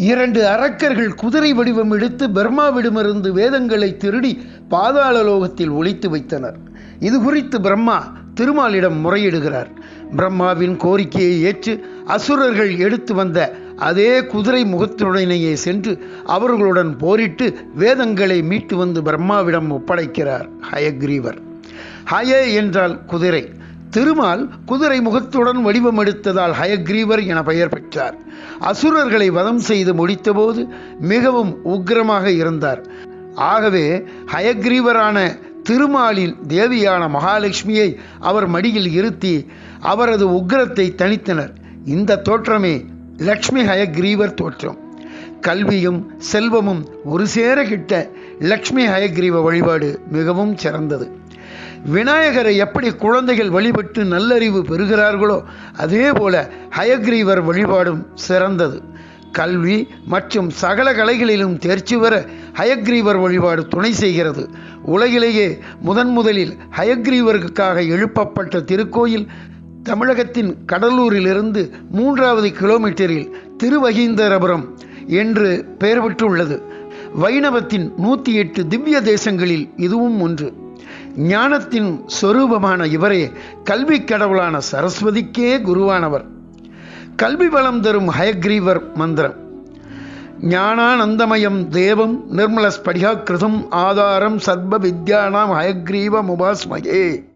இரண்டு அரக்கர்கள் குதிரை வடிவம் எடுத்து பிரம்மாவிடமிருந்து வேதங்களை திருடி பாதாள லோகத்தில் ஒழித்து வைத்தனர். இது குறித்து பிரம்மா திருமாலிடம் முறையிடுகிறார். பிரம்மாவின் கோரிக்கையை ஏற்று அசுரர்கள் எடுத்து வந்த அதே குதிரை முகத்துடனேயே சென்று அவர்களுடன் போரிட்டு வேதங்களை மீட்டு வந்து பிரம்மாவிடம் ஒப்படைக்கிறார். ஹயக்ரீவர். ஹய என்றால் குதிரை. திருமால் குதிரை முகத்துடன் வடிவம் எடுத்ததால் ஹயக்ரீவர் என பெயர் பெற்றார். அசுரர்களை வதம் செய்து முடித்தபோது மிகவும் உக்கிரமாக இருந்தார். ஆகவே ஹயக்ரீவரான திருமாலின் தேவியான மகாலட்சுமியை அவர் மடியில் இருத்தி அவரது உக்கிரத்தை தணித்தனர். இந்த தோற்றமே லக்ஷ்மி ஹயக்ரீவர் தோற்றம். கல்வியும் செல்வமும் ஒரு சேர கிட்ட லக்ஷ்மி ஹயக்ரீவ வழிபாடு மிகவும் சிறந்தது. விநாயகரை எப்படி குழந்தைகள் வழிபட்டு நல்லறிவு பெறுகிறார்களோ அதே போல ஹயக்ரீவர் வழிபாடும் சிறந்தது. கல்வி மற்றும் சகல கலைகளிலும் தேர்ச்சி பெற ஹயக்ரீவர் வழிபாடு துணை செய்கிறது. உலகிலேயே முதன் முதலில் ஹயக்ரீவருக்காக எழுப்பப்பட்ட திருக்கோயில் தமிழகத்தின் கடலூரிலிருந்து மூன்றாவது கிலோமீட்டரில் திருவகீந்தரபுரம் என்று பெயர் பெற்றுள்ளது. வைணவத்தின் நூற்றி எட்டு திவ்ய தேசங்களில் இதுவும் ஒன்று. ஞானத்தின் சொரூபமான இவரே கல்வி கடவுளான சரஸ்வதிக்கே குருவானவர். கல்வி வளம் தரும் ஹயக்ரீவர் மந்திரம். ஞானானந்தமயம் தேவம் நிர்மல ஸ்படிகாக்கிருதம் ஆதாரம் சர்வ வித்யானாம் ஹயக்ரீவ முபாஸ்மகே.